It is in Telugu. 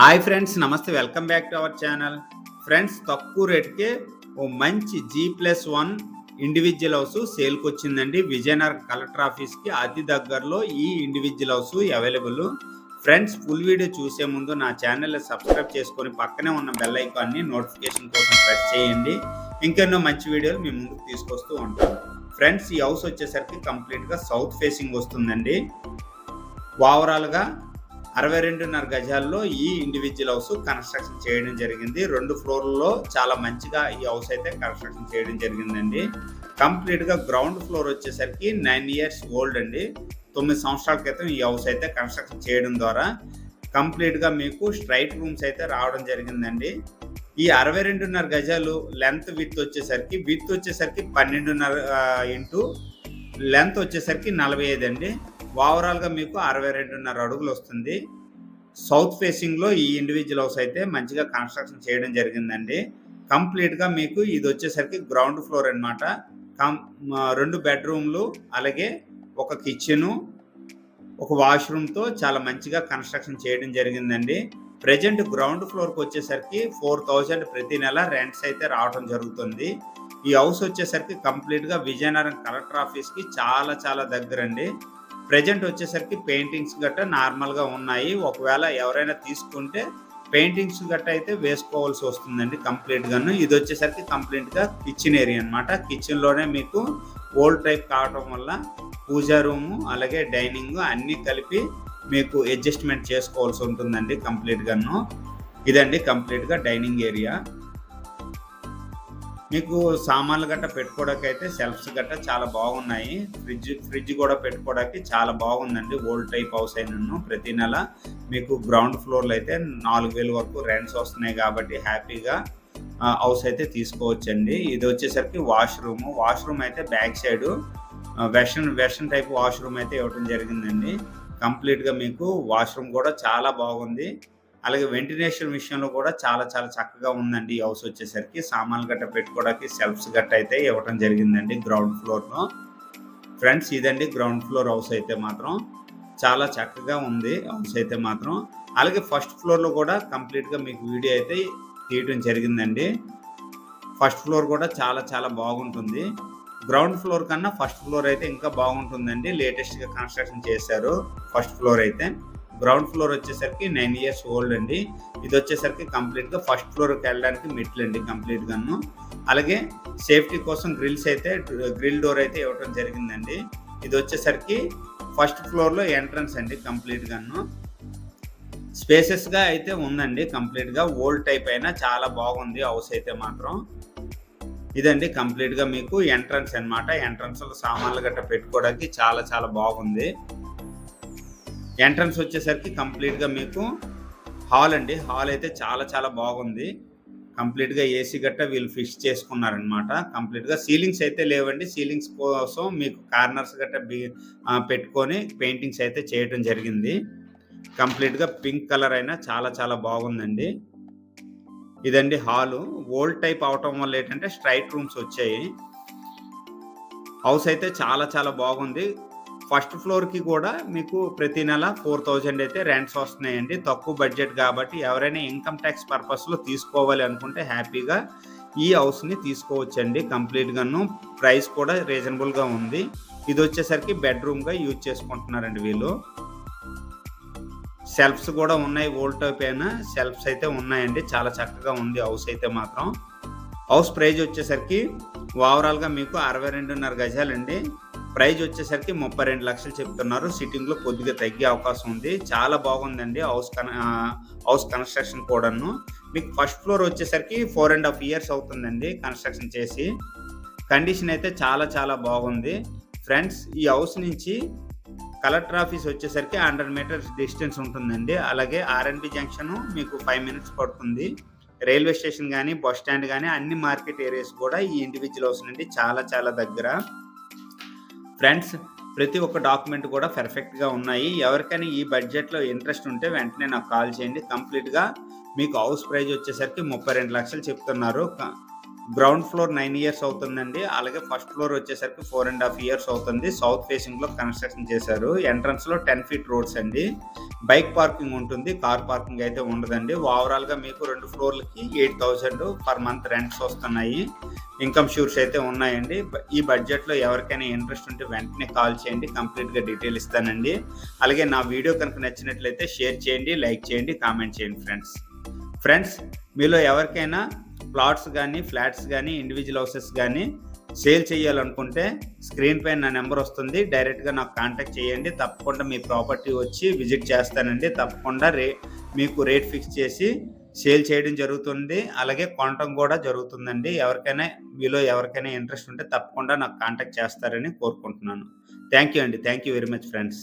Hi friends namaste welcome back to our channel friends తక్కువ రేట్కే ఓ మంచి G plus one individual house సేల్కి వచ్చిందండి విజయనగర్ కలెక్టర్ ఆఫీస్కి అతి దగ్గరలో ఈ individual house available friends full video చూసే ముందు నా ఛానల్ సబ్స్క్రైబ్ చేసుకొని పక్కనే ఉన్న బెల్ ఐకాన్ని నోటిఫికేషన్ కోసం ప్రెస్ చేయండి. ఇంకెన్నో మంచి వీడియోలు మీ ముందుకు తీసుకొస్తూ ఉంటాను. ఫ్రెండ్స్ ఈ హౌస్ వచ్చేసరికి కంప్లీట్గా సౌత్ ఫేసింగ్ వస్తుందండి. ఓవరాల్గా అరవై రెండున్నర గజాల్లో ఈ ఇండివిజువల్ హౌస్ కన్స్ట్రక్షన్ చేయడం జరిగింది. రెండు ఫ్లోర్లలో చాలా మంచిగా ఈ హౌస్ అయితే కన్స్ట్రక్షన్ చేయడం జరిగిందండి. కంప్లీట్గా గ్రౌండ్ ఫ్లోర్ వచ్చేసరికి నైన్ ఇయర్స్ ఓల్డ్ అండి. తొమ్మిది సంవత్సరాల క్రితం ఈ హౌస్ అయితే కన్స్ట్రక్షన్ చేయడం ద్వారా కంప్లీట్గా మీకు స్ట్రైట్ రూమ్స్ అయితే రావడం జరిగిందండి. ఈ అరవై రెండున్నర గజాలు లెంత్ విత్ వచ్చేసరికి విత్ వచ్చేసరికి పన్నెండున్నర ఇంటూ లెంత్ వచ్చేసరికి నలభై ఐదు అండి. ఓవరాల్గా మీకు అరవై రెండున్నర అడుగులు వస్తుంది. సౌత్ ఫేసింగ్లో ఈ ఇండివిజువల్ హౌస్ అయితే మంచిగా కన్స్ట్రక్షన్ చేయడం జరిగిందండి. కంప్లీట్గా మీకు ఇది వచ్చేసరికి గ్రౌండ్ ఫ్లోర్ అనమాట కం రెండు బెడ్రూమ్లు అలాగే ఒక కిచెను ఒక వాష్రూమ్తో చాలా మంచిగా కన్స్ట్రక్షన్ చేయడం జరిగిందండి. ప్రజెంట్ గ్రౌండ్ ఫ్లోర్కి వచ్చేసరికి ఫోర్ థౌజండ్ ప్రతి నెల రెంట్స్ అయితే రావడం జరుగుతుంది. ఈ హౌస్ వచ్చేసరికి కంప్లీట్గా విజయనగరం కలెక్టర్ ఆఫీస్కి చాలా చాలా దగ్గరండి. ప్రజెంట్ వచ్చేసరికి పెయింటింగ్స్ గట్ట నార్మల్గా ఉన్నాయి. ఒకవేళ ఎవరైనా తీసుకుంటే పెయింటింగ్స్ గట్ట అయితే వేసుకోవాల్సి వస్తుందండి కంప్లీట్గాను. ఇది వచ్చేసరికి కంప్లీట్గా కిచెన్ ఏరియా అనమాట కిచెన్లోనే మీకు ఓల్డ్ టైప్ కావటం వల్ల పూజా రూము అలాగే డైనింగ్ అన్నీ కలిపి మీకు అడ్జస్ట్మెంట్ చేసుకోవాల్సి ఉంటుందండి కంప్లీట్గాను. ఇదండి కంప్లీట్గా డైనింగ్ ఏరియా. మీకు సామాన్లు గట్ట పెట్టుకోవడానికి అయితే సెల్ఫ్స్ గట్ట చాలా బాగున్నాయి. ఫ్రిడ్జ్ ఫ్రిడ్జ్ కూడా పెట్టుకోవడానికి చాలా బాగుందండి. ఓల్డ్ టైప్ హౌస్ అయినను ప్రతి నెల. మీకు గ్రౌండ్ ఫ్లోర్లో అయితే నాలుగు వేల వరకు రెంట్స్ వస్తున్నాయి కాబట్టి హ్యాపీగా హౌస్ అయితే తీసుకోవచ్చండి. ఇది వచ్చేసరికి వాష్రూమ్ వాష్రూమ్ అయితే back side western western type washroom అయితే ఇవ్వడం జరిగిందండి. కంప్లీట్గా మీకు వాష్రూమ్ కూడా చాలా బాగుంది. అలాగే వెంటిలేషన్ విషయంలో కూడా చాలా చాలా చక్కగా ఉందండి. ఈ హౌస్ వచ్చేసరికి సామాన్లు గట్ట పెట్టుకోవడానికి సెల్ఫ్స్ గట్ట అయితే ఇవ్వటం జరిగిందండి గ్రౌండ్ ఫ్లోర్లో. ఫ్రెండ్స్ ఇదండి గ్రౌండ్ ఫ్లోర్ హౌస్ అయితే మాత్రం. చాలా చక్కగా ఉంది హౌస్ అయితే మాత్రం. అలాగే ఫస్ట్ ఫ్లోర్లో కూడా కంప్లీట్గా మీకు వీడియో అయితే తీయటం జరిగిందండి. ఫస్ట్ ఫ్లోర్ కూడా చాలా చాలా బాగుంటుంది. గ్రౌండ్ ఫ్లోర్ కన్నా ఫస్ట్ ఫ్లోర్ అయితే ఇంకా బాగుంటుందండి. లేటెస్ట్గా కన్స్ట్రక్షన్ చేశారు ఫస్ట్ ఫ్లోర్ అయితే. గ్రౌండ్ ఫ్లోర్ వచ్చేసరికి నైన్ ఇయర్స్ ఓల్డ్ అండి. ఇది వచ్చేసరికి కంప్లీట్గా ఫస్ట్ ఫ్లోర్కి వెళ్ళడానికి మెట్లు అండి కంప్లీట్గాను అలాగే సేఫ్టీ కోసం గ్రిల్స్ అయితే గ్రిల్ డోర్ అయితే ఇవ్వడం జరిగిందండి. ఇది వచ్చేసరికి ఫస్ట్ ఫ్లోర్లో ఎంట్రన్స్ అండి కంప్లీట్గాను స్పేసెస్గా అయితే ఉందండి కంప్లీట్గా ఓల్డ్ టైప్ అయినా చాలా బాగుంది హౌస్ అయితే మాత్రం. ఇదండి కంప్లీట్గా మీకు ఎంట్రన్స్ అనమాట ఎంట్రన్స్లో సామాన్లు గట్రా పెట్టుకోవడానికి చాలా చాలా బాగుంది. ఎంట్రన్స్ వచ్చేసరికి కంప్లీట్గా మీకు హాల్ అండి. హాల్ అయితే చాలా చాలా బాగుంది. కంప్లీట్గా ఏసీ గట్ట వీళ్ళు ఫిక్స్ చేసుకున్నారనమాట కంప్లీట్గా సీలింగ్స్ అయితే లేవండి. సీలింగ్స్ కోసం మీకు కార్నర్స్ గట్ట పెట్టుకొని పెయింటింగ్స్ అయితే చేయటం జరిగింది. కంప్లీట్గా పింక్ కలర్ అయినా చాలా చాలా బాగుందండి. ఇదండి హాలు. ఓల్డ్ టైప్ అవటం వల్ల ఏంటంటే స్ట్రైట్ రూమ్స్ వచ్చాయి. హౌస్ అయితే చాలా చాలా బాగుంది. ఫస్ట్ ఫ్లోర్కి కూడా మీకు ప్రతి నెల ఫోర్ థౌజండ్ అయితే రెంట్స్ వస్తున్నాయండి. తక్కువ బడ్జెట్ కాబట్టి ఎవరైనా ఇన్కమ్ ట్యాక్స్ పర్పస్లో తీసుకోవాలి అనుకుంటే హ్యాపీగా ఈ హౌస్ని తీసుకోవచ్చండి కంప్లీట్గాను ప్రైస్ కూడా రీజనబుల్గా ఉంది. ఇది వచ్చేసరికి బెడ్రూమ్గా యూజ్ చేసుకుంటున్నారండి వీళ్ళు. సెల్ఫ్స్ కూడా ఉన్నాయి ఓల్డ్ టైప్ అయినా. సెల్ఫ్స్ అయితే ఉన్నాయండి. చాలా చక్కగా ఉంది హౌస్ అయితే మాత్రం. హౌస్ ప్రైజ్ వచ్చేసరికి ఓవరాల్గా మీకు అరవై రెండున్నర గజాలండి. ప్రైజ్ వచ్చేసరికి ముప్పై రెండు లక్షలు చెప్తున్నారు. సిట్టింగ్లో కొద్దిగా తగ్గే అవకాశం ఉంది. చాలా బాగుందండి హౌస్ కన్ హౌస్ కన్స్ట్రక్షన్ కూడాను. మీకు ఫస్ట్ ఫ్లోర్ వచ్చేసరికి ఫోర్ అండ్ హాఫ్ ఇయర్స్ అవుతుందండి కన్స్ట్రక్షన్ చేసి. కండిషన్ అయితే చాలా చాలా బాగుంది. ఫ్రెండ్స్ ఈ హౌస్ నుంచి కలెక్టర్ ఆఫీస్ వచ్చేసరికి హండ్రెడ్ మీటర్స్ డిస్టెన్స్ ఉంటుందండి. అలాగే ఆర్ఎన్బి జంక్షన్ మీకు ఫైవ్ మినిట్స్ పడుతుంది. రైల్వే స్టేషన్ కానీ బస్ స్టాండ్ కానీ అన్ని మార్కెట్ ఏరియాస్ కూడా ఈ ఇండివిజువల్ హౌస్ నుండి చాలా చాలా దగ్గర. ఫ్రెండ్స్ ప్రతి ఒక్క డాక్యుమెంట్ కూడా పర్ఫెక్ట్గా ఉన్నాయి. ఎవరికైనా ఈ బడ్జెట్లో ఇంట్రెస్ట్ ఉంటే వెంటనే నాకు కాల్ చేయండి. కంప్లీట్గా మీకు హౌస్ ప్రైజ్ వచ్చేసరికి ముప్పై రెండు లక్షలు చెప్తున్నారు. గ్రౌండ్ ఫ్లోర్ నైన్ ఇయర్స్ అవుతుందండి. అలాగే ఫస్ట్ ఫ్లోర్ వచ్చేసరికి ఫోర్ అండ్ హాఫ్ ఇయర్స్ అవుతుంది. సౌత్ ఫేసింగ్లో కన్స్ట్రక్షన్ చేశారు. ఎంట్రన్స్లో టెన్ ఫీట్ రోడ్స్ అండి. బైక్ పార్కింగ్ ఉంటుంది. కార్ పార్కింగ్ అయితే ఉండదండి. ఓవరాల్గా మీకు రెండు ఫ్లోర్లకి eight thousand per month rents వస్తున్నాయి. ఇన్కమ్ షూర్స్ అయితే ఉన్నాయండి. ఈ బడ్జెట్లో ఎవరికైనా ఇంట్రెస్ట్ ఉంటే వెంటనే కాల్ చేయండి. కంప్లీట్గా డీటెయిల్ ఇస్తానండి. అలాగే నా వీడియో కనుక నచ్చినట్లయితే షేర్ చేయండి లైక్ చేయండి కామెంట్ చేయండి ఫ్రెండ్స్ ఫ్రెండ్స్ మీలో ఎవరికైనా ప్లాట్స్ కానీ ఫ్లాట్స్ కానీ ఇండివిజువల్ హౌసెస్ కానీ సేల్ చేయాలనుకుంటే స్క్రీన్ పైన నా నెంబర్ వస్తుంది. డైరెక్ట్గా నాకు కాంటాక్ట్ చేయండి. తప్పకుండా మీ ప్రాపర్టీ వచ్చి విజిట్ చేస్తానండి. తప్పకుండా రే మీకు రేట్ ఫిక్స్ చేసి సేల్ చేయడం జరుగుతుంది. అలాగే కొనటం కూడా జరుగుతుందండి. ఎవరికైనా మీలో ఎవరికైనా ఇంట్రెస్ట్ ఉంటే తప్పకుండా నాకు కాంటాక్ట్ చేస్తారని కోరుకుంటున్నాను. థ్యాంక్ యూ అండి. Thank you very much friends